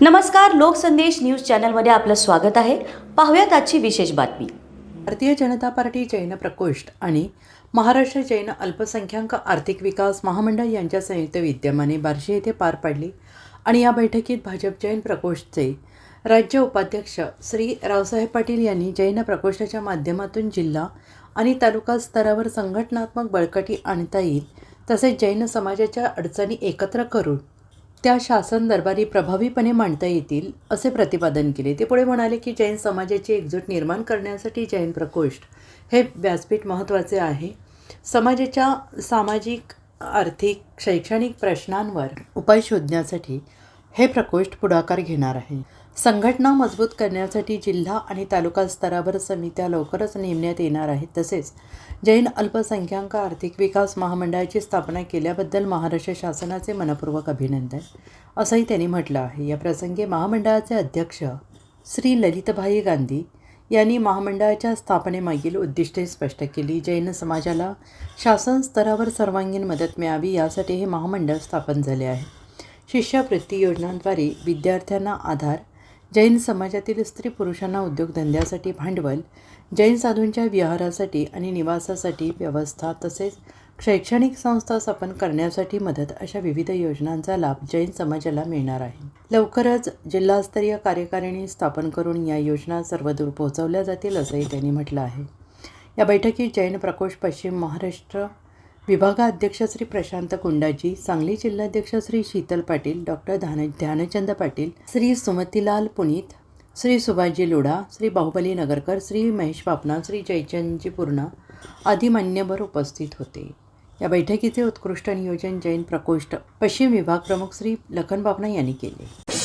नमस्कार लोकसंदेश न्यूज चॅनलमध्ये आपलं स्वागत आहे. पाहूयात आजची विशेष बातमी. भारतीय जनता पार्टी जैन प्रकोष्ठ आणि महाराष्ट्र जैन अल्पसंख्याक आर्थिक विकास महामंडळ यांच्या संयुक्त विद्यमाने बार्शी येथे पार पडली आणि या बैठकीत भाजप जैन प्रकोष्ठचे राज्य उपाध्यक्ष श्री रावसाहेब पाटील यांनी जैन प्रकोष्ठाच्या माध्यमातून जिल्हा आणि तालुका स्तरावर संघटनात्मक बळकटी आणता येईल तसेच जैन समाजाच्या अडचणी एकत्र करून त्या शासन दरबारी प्रभावीपणे मांडता येतील असे प्रतिपादन केले. ते पुढे म्हणाले की जैन समाजाची एकजूट निर्माण करण्यासाठी जैन प्रकोष्ठ हे व्यासपीठ महत्त्वाचे आहे. समाजाच्या सामाजिक आर्थिक शैक्षणिक प्रश्नांवर उपाय शोधण्यासाठी हे प्रकोष्ठ पुढाकार घेणार आहे. संघटना मजबूत करण्यासाठी जिल्हा आणि तालुका स्तरावर समित्या लवकरच नेमण्यात येणार आहेत. तसेच जैन अल्पसंख्याक आर्थिक विकास महामंडळाची स्थापना केल्याबद्दल महाराष्ट्र शासनाचे मनपूर्वक अभिनंदन असंही त्यांनी म्हटलं आहे. या प्रसंगी महामंडळाचे अध्यक्ष श्री ललितभाई गांधी यांनी महामंडळाच्या स्थापनेमागील उद्दिष्टे स्पष्ट केली. जैन समाजाला शासन स्तरावर सर्वांगीण मदत मिळावी यासाठी हे महामंडळ स्थापन झाले आहे. शिष्यवृत्ती योजनांद्वारे विद्यार्थ्यांना आधार जैन समाजातील स्त्री पुरुषांना उद्योगधंद्यासाठी भांडवल जैन साधूंच्या विहारासाठी आणि निवासासाठी व्यवस्था तसेच शैक्षणिक संस्था स्थापन करण्यासाठी मदत अशा विविध योजनांचा लाभ जैन समाजाला मिळणार आहे. लवकरच जिल्हास्तरीय कार्यकारिणी स्थापन करून या योजना सर्वदूर पोहोचवल्या जातील असंही त्यांनी म्हटलं आहे. या बैठकीत जैन प्रकोष्ठ पश्चिम महाराष्ट्र विभागाध्यक्ष श्री प्रशांत कुंडाजी सांगली जिल्हाध्यक्ष श्री शीतल पाटील डॉक्टर ध्यान ध्यानचंद पाटील श्री सुमतीलाल पुनीत श्री सुभाषजी लोढा श्री बाहुबली नगरकर श्री महेश पापना श्री जयचंदजी पूर्णा आदी मान्यवर उपस्थित होते. या बैठकीचे उत्कृष्ट नियोजन जैन प्रकोष्ठ पश्चिम विभाग प्रमुख श्री लखन पापना यांनी केले.